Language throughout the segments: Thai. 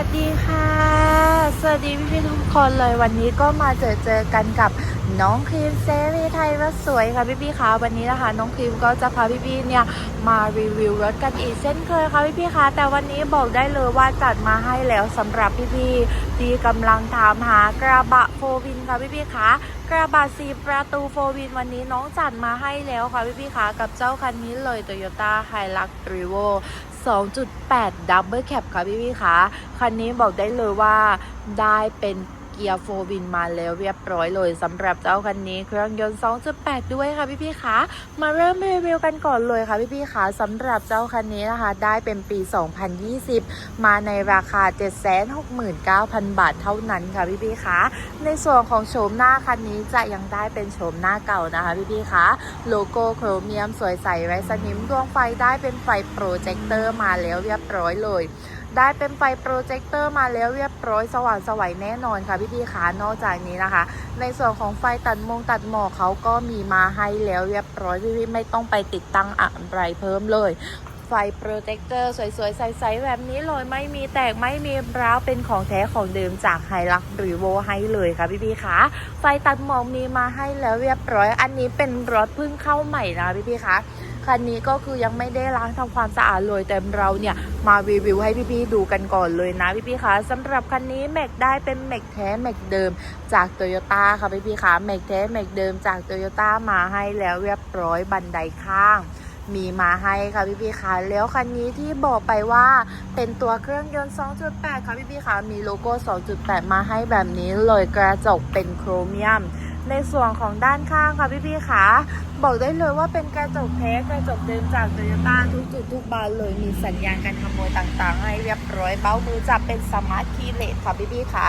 วัสดีค่ะ สวัสดีพี่ๆทุกคนเลยวันนี้ก็มาเจอเจอกันกับน้องครีมเซรีไทยว่าสวยค่ะพี่ๆคะวันนี้นะคะน้องครีมก็จะพาพี่ๆเนี่ยมารีวิวรถกันอีกเช่นเคยค่ะพี่ๆคะแต่วันนี้บอกได้เลยว่าจัดมาให้แล้วสำหรับพี่ๆที่กำลังถามหากระบะโฟวินค่ะพี่ๆคะกระบะสีประตูโฟวินวันนี้น้องจัดมาให้แล้วค่ะพี่ๆคะกับเจ้าคันนี้เลย Toyota Hilux Revo 2.8 Double Cab ค่ะพี่พี่คะคันนี้บอกได้เลยว่าได้เป็น เกียร์โฟวินมาแล้วเรียบร้อยเลยสำหรับเจ้าคันนี้เครื่องยนต์ 2.8 ด้วยค่ะพี่พี่ๆคะมาเริ่มรีวิวกันก่อนเลยค่ะพี่พี่ๆคะสำหรับเจ้าคันนี้นะคะได้เป็นปี 2020 มาในราคา 769,000 บาทเท่านั้นค่ะพี่พี่ๆคะในส่วนของโฉมหน้าคันนี้จะยังได้เป็นโฉมหน้าเก่านะคะพี่พี่ๆคะโลโก้โครเมียมสวยใสไร้สนิมดวงไฟได้เป็นไฟโปรเจคเตอร์มาแล้วเรียบร้อยเลย ได้เป็นไฟโปรเจคเตอร์มาแล้วเรียบร้อยสว่างสวัยแน่นอนค่ะพี่พี่ๆคะนอกจากนี้นะคะ ในส่วนของไฟตัดมงตัดหมอกเขาก็มีมาให้แล้วเรียบร้อยพี่พี่ไม่ต้องไปติดตั้งอะไรเพิ่มเลยไฟโปรเจคเตอร์สวยๆ ใสๆ แบบนี้เลยไม่มีแตกไม่มีร้าวเป็นของแท้ของเดิมจากไฮลักหรือโวให้เลยค่ะพี่ๆคะไฟตัดหมอกมีมาให้แล้วเรียบร้อย อันนี้เป็นรถเพิ่งเข้าใหม่นะพี่ๆคะ คันนี้ก็คือยังไม่ได้ล้างทำความสะอาดเลยแต่เราเนี่ยมารีวิวให้พี่ๆดูกันก่อนเลยนะพี่ๆคะสำหรับคันนี้แม็กได้เป็นแม็กแท้แม็กเดิมจากโตโยต้าค่ะพี่ๆคะแม็กแท้แม็กเดิมจากโตโยต้ามาให้แล้วเรียบร้อยบันไดข้างมีมาให้ค่ะพี่พี่ๆคะแล้วคันนี้ที่บอกไปว่าเป็นตัวเครื่องยนต์ 2.8 ค่ะพี่พี่ๆคะมีโลโก้ 2.8 มาให้แบบนี้เลยกระจกเป็นโครเมียม ในส่วนของด้านข้างค่ะพี่พี่ะ บอกได้เลยว่าเป็นกระจกแท้กระจกเดิมจากโตโยต้าทุกจุดทุกบานเลยมีสัญญาณการขโมยต่างๆ ให้เรียบร้อยเบ้ามือจับเป็นสมาร์ทคีย์เลสค่ะพี่พี่ะ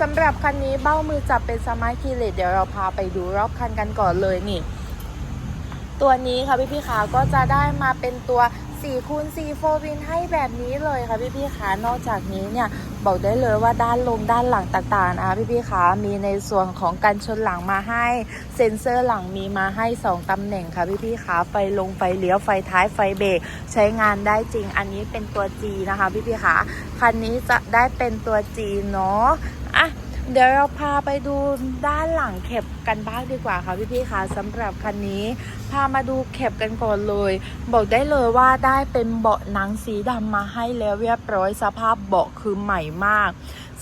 สำหรับคันนี้เบ้ามือจับเป็นสมาร์ทคีย์เลสเดี๋ยวเราพาไปดูรอบคันกันก่อนเลยนี่ ตัวนี้ค่ะพี่พี่ๆขาก็จะได้มาเป็นตัว 4คูณ4โฟวินให้แบบนี้เลยค่ะพี่พี่ๆขานอกจากนี้เนี่ยบอกได้เลยว่าด้านลงด้านหลังต่างๆนะคะพี่พี่ๆขามีในส่วนของการชนหลังมาให้ เซ็นเซอร์หลังมีมาให้ 2 ตำแหน่งค่ะพี่พี่ๆขาไฟลงไฟเลี้ยวไฟท้ายไฟเบรกใช้งานได้จริง อันนี้เป็นตัว G นะคะพี่พี่ๆขาคันนี้จะได้เป็นตัว G เนาะอะ เดี๋ยวเราพาไปดูด้านหลังเข็บกันบ้างดีกว่าค่ะพี่ๆคะสำหรับคันนี้ พามาดูเข็บกันก่อนเลย บอกได้เลยว่าได้เป็นเบาะหนังสีดำมาให้แล้วเรียบร้อยสภาพเบาะคือใหม่มาก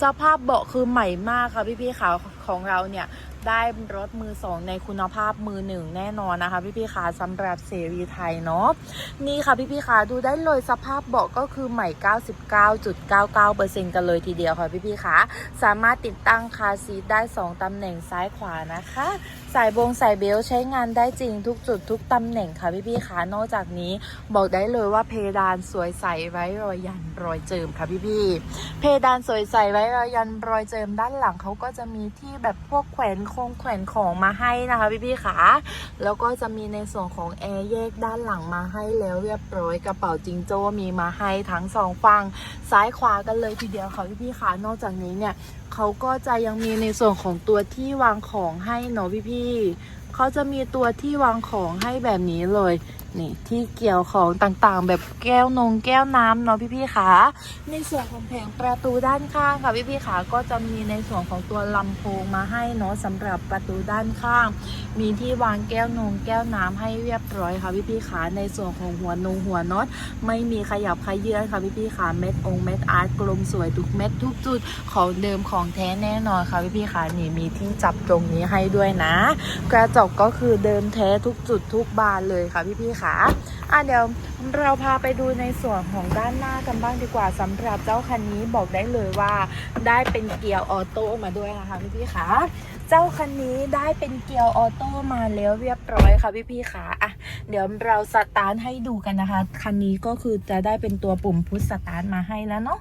สภาพเบาะคือใหม่มากค่ะพี่ๆคะของเราเนี่ย ได้รถมือสองในคุณภาพมือหนึ่งแน่นอนนะคะ พี่ๆคะสำหรับเสรีไทยเนาะนี่ค่ะพี่ๆคะดูได้เลยสภาพเบาะก็คือใหม่ 99.99%กันเลยทีเดียวค่ะพี่ๆคะสามารถติดตั้งคาซีทได้ 2 ตำแหน่งซ้ายขวานะคะสายบงสายเบลต์ใช้งานได้จริงทุกจุดทุกตำแหน่งค่ะพี่ๆคะนอกจากนี้บอกได้เลยว่าเพดานสวยใสไว้รอยยันรอยเจิมค่ะพี่ๆเพดานสวยใสไว้รอยยันรอยเจิมด้านหลังเขาก็จะมีที่แบบพวกแขวนคงแขวนของมาให้นะคะพี่ๆคะแล้วก็จะมีในส่วนของแอร์แยกด้านหลังมาให้แล้วเรียบร้อยกระเป๋าจิงโจ้มีมาให้ทั้งสองฝั่งซ้ายขวากันเลยทีเดียวค่ะพี่ๆค่ะ นอกจากนี้เนี่ยเขาก็จะยังมีในส่วนของตัวที่วางของให้เนาะพี่ๆเขาจะมีตัวที่วางของให้แบบนี้เลย นี่ที่เกี่ยวของต่างๆ แบบแก้วนงแก้วน้ำเนาะพี่พี่ๆค่ะ ในส่วนของแผงประตูด้านข้างค่ะพี่พี่ๆค่ะก็จะมีในส่วนของตัวลำโพงมาให้เนาะสำหรับประตูด้านข้าง มีที่วางแก้วนงแก้วน้ำให้เรียบร้อยค่ะพี่พี่ๆขาในส่วนของหัวนงหัวน็อตไม่มีขยับขยื่นค่ะพี่พี่ๆขาเม็ดองเม็ดอาร์ตกลมสวยทุกเม็ดทุกจุดของเดิมของแท้แน่นอนค่ะพี่พี่ๆขานี่มีที่จับตรงนี้ให้ด้วยนะ กระจกก็คือเดิมแท้ทุกจุดทุกบานเลยค่ะพี่พี่ๆขาอะเดี๋ยวเราพาไปดูในส่วนของด้านหน้ากันบ้างดีกว่าสำหรับเจ้าคันนี้บอกได้เลยว่าได้เป็นเกียร์ออโต้มาด้วยนะคะพี่พี่ๆขาเจ้าคันนี้ได้เป็นเกียร์ออโต้มาแล้วเรียบร้อยค่ะพี่พี่ๆค่ะอะเดี๋ยวเราสตาร์ทให้ดูกันนะคะ คันนี้ก็คือจะได้เป็นตัวปุ่มพุชสตาร์ทมาให้แล้วเนาะ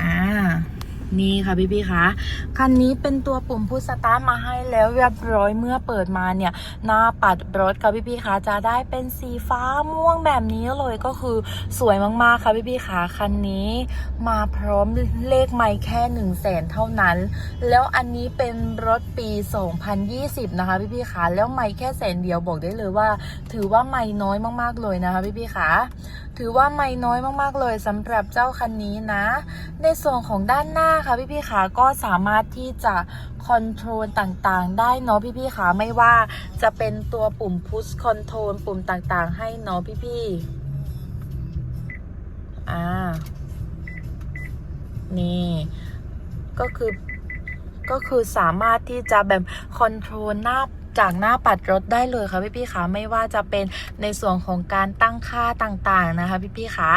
อ่า นี่ค่ะพี่พี่คะคันนี้เป็นตัวปุ่มพุชสตาร์ทมาให้แล้วเรียบร้อยเมื่อเปิดมาเนี่ยหน้าปัดรถค่ะพี่พี่คะจะได้เป็นสีฟ้าม่วงแบบนี้เลยก็คือสวยมากๆค่ะพี่พี่คะคันนี้มาพร้อมเลขไม่แค่1นึ่งแสนเท่านั้น แล้วอันนี้เป็นรถปี 2020 นะคะพี่พี่คะแล้วไม่แค่แสนเดียวบอกได้เลยว่า ถือว่าไม่น้อยมากๆเลยนะคะพี่พี่คะถือว่าไม่น้อยมากๆเลยสำหรับเจ้าคันนี้นะ ในส่วนของด้านหน้าค่ะพี่ๆขาก็สามารถที่จะคอนโทรลต่างๆ ได้เนาะพี่ๆขาไม่ว่าจะเป็นตัวปุ่ม push control ปุ่มต่างๆ ให้เนาะพี่พี่ๆอ่านี่ก็คือก็คือสามารถที่จะแบบคอนโทรลหน้า จากหน้าปัดรถได้เลยค่ะพี่พี่ๆคะไม่ว่าจะเป็นในส่วนของการตั้งค่าต่างๆนะคะพี่พี่ๆคะ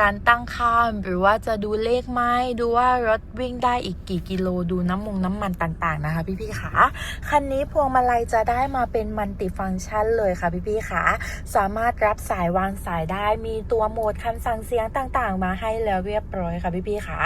การตั้งค่าหรือว่าจะดูเลขไม้ดูว่ารถวิ่งได้อีกกี่กิโลดูน้ำมงน้ำมันต่างๆนะคะพี่พี่ๆคะคันนี้พวงมาลัยจะได้มาเป็นมัลติฟังก์ชันเลยค่ะพี่พี่ๆคะสามารถรับสายวางสายได้มีตัวโหมดคันสั่งเสียงต่างๆ มาให้แล้วเรียบร้อยค่ะพี่พี่ๆคะ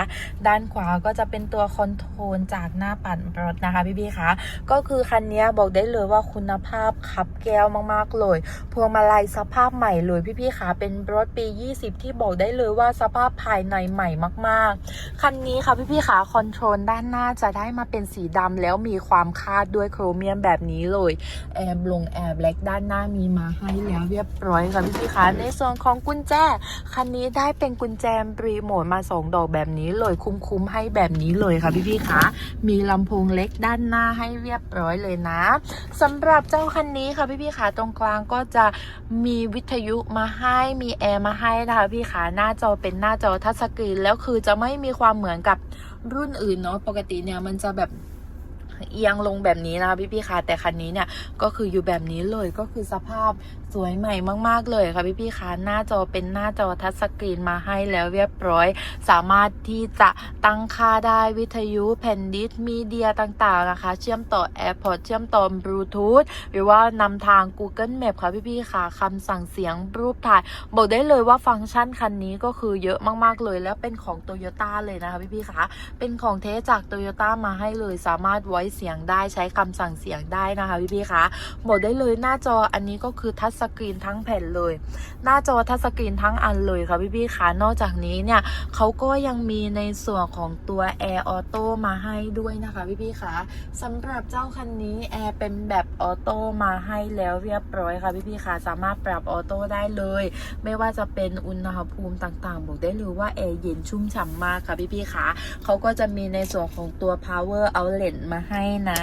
ด้านขวาก็จะเป็นตัวคอนโทรลจากหน้าปัดรถนะคะพี่พี่ๆคะก็คือคันนี้บอกได้เลยว่าคุณภาพขับแก้วมากๆเลย พวงมาลัยสภาพใหม่เลยพี่ๆคะเป็นรถปี 20 ที่บอกได้เลยว่าสภาพภายในใหม่มากๆ คันนี้ค่ะพี่ๆคะคอนโทรลด้านหน้าจะได้มาเป็นสีดำแล้วมีความคาดด้วยโครเมียมแบบนี้เลยแอร์ลงแอร์แบล็กด้านหน้ามีมาให้แล้วเรียบร้อยค่ะพี่ๆคะในส่วนของกุญแจคันนี้ได้เป็นกุญแจรีโมทมาสองดอกแบบนี้เลยคุ้มๆให้แบบนี้เลยค่ะพี่ๆคะมีลำโพงเล็กด้านหน้าให้เรียบร้อยเลยนะสำหรับเจ้าคันนี้ค่ะพี่พี่ๆขาตรงกลางก็จะมีวิทยุมาให้มีแอร์มาให้นะคะพี่ขาหน้าจอเป็นหน้าจอทัชสกรีนแล้วคือจะไม่มีความเหมือนกับรุ่นอื่นเนาะปกติเนี่ยมันจะแบบเอียงลงแบบนี้นะคะพี่พี่ๆคะแต่คันนี้เนี่ยก็คืออยู่แบบนี้เลยก็คือสภาพ สวยใหม่มาก ๆ เลยค่ะพี่พี่ๆคะหน้าจอเป็นหน้าจอทัชสกรีนมาให้แล้วเรียบร้อย สามารถที่จะตั้งค่าได้วิทยุแผ่นดิสมีเดียต่างๆนะคะ เชื่อมต่อ AirPods เชื่อมต่อบลูทูธหรือว่านำทาง Google Map ค่ะพี่ๆค่ะคำสั่งเสียงรูปถ่าย บอกได้เลยว่าฟังก์ชันคันนี้ก็คือเยอะมากๆเลย แล้วเป็นของ Toyota เลยนะคะพี่ๆค่ะเป็นของเทสจาก Toyota มาให้เลย สามารถไว้เสียงได้ใช้คำสั่งเสียงได้นะคะพี่ๆค่ะบอกได้เลยหน้าจออันนี้ก็คือทัชสกรีนทั้งแผ่นเลย หน้าจอทัชสกรีนทั้งอันเลยค่ะพี่ๆค่ะนอกจากนี้เนี่ยเขาก็ยังมีในส่วนของตัว Air Auto มาให้ด้วยนะคะพี่ๆคะสำหรับเจ้าคันนี้แอร์เป็นแบบออโต้มาให้แล้วเรียบร้อยค่ะพี่ๆคะสามารถปรับออโต้ได้เลย ไม่ว่าจะเป็นอุณหภูมิต่างๆ บอกได้เลยว่าแอร์เย็นชุ่มฉ่ำมากค่ะพี่ๆคะเขาก็จะมีในส่วนของตัว power outlet มาให้นะ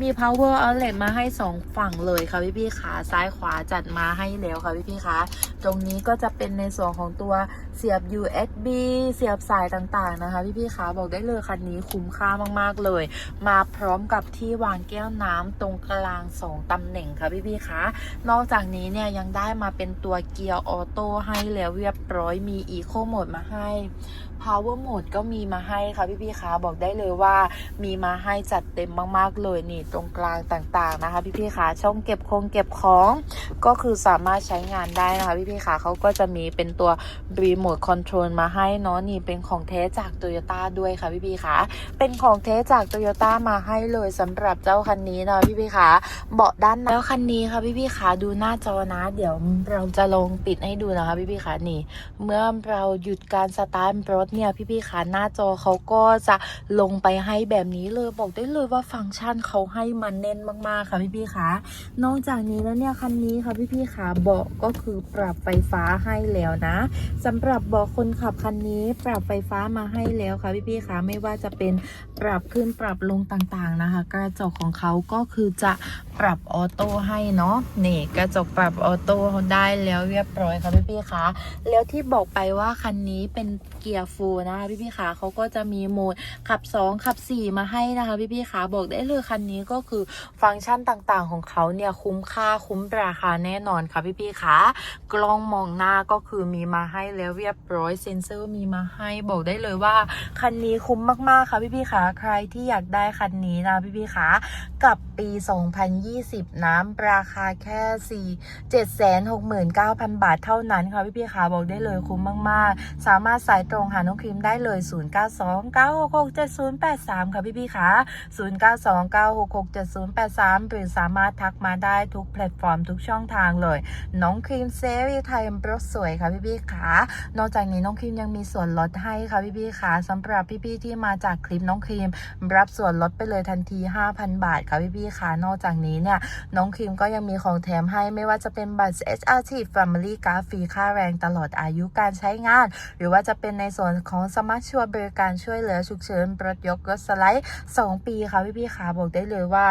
มี power outlet มาให้สองฝั่งเลยค่ะพี่ๆคะซ้ายขวาจัดมาให้แล้วค่ะพี่ๆคะตรงนี้ก็จะเป็นในส่วนของตัวเสียบ USB เสียบสายต่างๆนะคะ พี่ๆคะบอกได้เลยคันนี้คุ้มค่ามากๆเลย มาพร้อมกับที่วางแก้วน้ำตรงกลาง2ตำแหน่งค่ะพี่ๆคะนอกจากนี้เนี่ยยังได้มาเป็นตัวเกียร์ออโต้ให้แล้วเรียบร้อยมี Eco Mode มาให้ Power Mode ก็มีมาให้ค่ะพี่ๆคะบอกได้เลยว่ามีมาให้จัดเต็มมากๆเลยนี่ตรงกลางต่างๆนะคะ พี่ๆคะช่องเก็บคงเก็บของก็คือสามารถใช้งานได้นะคะพี่พี่ๆค่ะเขาก็จะมีเป็นตัวรีโมทคอนโทรลมาให้เนาะนี่เป็นของเทสจากโตโยต้าด้วยค่ะพี่พี่ๆค่ะเป็นของเทสจากโตโยต้ามาให้เลยสำหรับเจ้าคันนี้นะพี่พี่ๆค่ะเบาะด้านหน้าแล้วคันนี้ค่ะพี่พี่ๆค่ะดูหน้าจอนะเดี๋ยวเราจะลงปิดให้ดูนะคะพี่พี่ๆค่ะนี่ เมื่อเราหยุดการสตาร์ทรถเนี่ยพี่พี่ๆค่ะหน้าจอเขาก็จะลงไปให้แบบนี้เลยบอกได้เลยว่าฟังก์ชันเขาให้มันแน่นมากๆค่ะพี่พี่ๆค่ะนอกจากนี้แล้วเนี่ยคันนี้ค่ะพี่พี่คะเบาะก็คือปรับไฟฟ้าให้แล้วนะสำหรับเบาะคนขับคันนี้ปรับไฟฟ้ามาให้แล้วค่ะพี่ๆคะไม่ว่าจะเป็น ปรับขึ้นปรับลงต่างๆนะคะ กระจกของเขาก็คือจะปรับออโต้ให้เนาะนี่กระจกปรับออโต้ได้แล้วเรียบร้อยค่ะพี่ๆขาแล้วที่บอกไปว่าคันนี้เป็นเกียร์ฟูลนะคะพี่ๆขาเขาก็จะมีโหมดขับ 2 ขับ 4 มาให้นะคะพี่ๆขาบอกได้เลยคันนี้ก็คือฟังก์ชันต่างๆของเขาเนี่ยคุ้มค่าคุ้มราคาแน่นอนค่ะพี่ๆคะกล้องมองหน้าก็คือมีมาให้แล้วเรียบร้อยเซ็นเซอร์มีมาให้บอกได้เลยว่าคันนี้คุ้มมากๆค่ะพี่ๆคะใครที่อยากได้คันนี้นะพี่ๆคะกับปี 2020นะราคาแค่ 4 769,000 บาทเท่านั้นค่ะพี่ๆคะบอกได้เลยคุ้มมากๆ สามารถสายตรงหาน้องครีมได้เลย 0929667083 ค่ะพี่ๆคะ0929667083 หรือสามารถทักมาได้ทุกแพลตฟอร์มทุกช่องทางเลย น้องครีมเซรีไทยรถสวยค่ะพี่พี่ๆค่ะนอกจากนี้น้องครีมยังมีส่วนลดให้ค่ะพี่พี่ๆค่ะสำหรับพี่พี่ที่มาจากคลิปน้องครีมรับส่วนลดไปเลยทันที 5,000 บาทค่ะพี่พี่ๆค่ะนอกจากนี้เนี่ย น้องครีมก็ยังมีของแถมให้ไม่ว่าจะเป็นบัตร SRT Family Card ฟรีค่าแรงตลอดอายุการใช้งาน หรือว่าจะเป็นในส่วนของสมาร์ทชัวร์บริการช่วยเหลือฉุกเฉินรถยกรถสไลด์ 2 ปีค่ะพี่พี่ๆค่ะบอกได้เลยว่า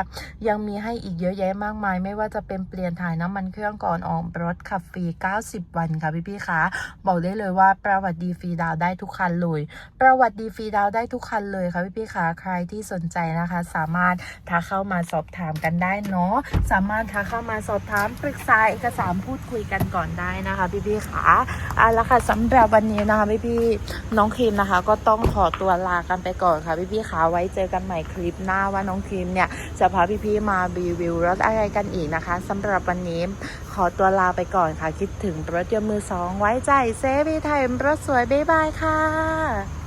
ยังมีให้อีกเยอะแยะมากมาย ไม่ว่าจะเป็นเปลี่ยนถ่ายน้ำมันเครื่องก่อนออกรถขับฟรี 90 วันค่ะพี่พี่ๆคะบอกได้เลยว่าประวัติดีฟรีดาวได้ทุกคันเลย ประวัติดีฟรีดาวได้ทุกคันเลยค่ะพี่พี่ๆคะใครที่สนใจนะคะ สามารถทักเข้ามาสอบถามกันได้เนาะสามารถทักเข้ามาสอบถามปรึกษาเอกสารพูดคุยกันก่อนได้นะคะ พี่พี่ๆคะเอาละค่ะสำหรับวันนี้นะคะพี่พี่ๆน้องครีมนะคะ ก็ต้องขอตัวลากันไปก่อนค่ะพี่พี่ๆคะไว้เจอกันใหม่คลิปหน้าว่าน้องครีมเนี่ยจะพาพี่ๆมารีวิวรถอะไรกันอีกนะคะสำหรับวันนี้ขอตัวลาไปก่อนค่ะคิดถึงรถยนต์มือสองไว้ใจเซฟีไทยรถสวยบ๊ายบายค่ะ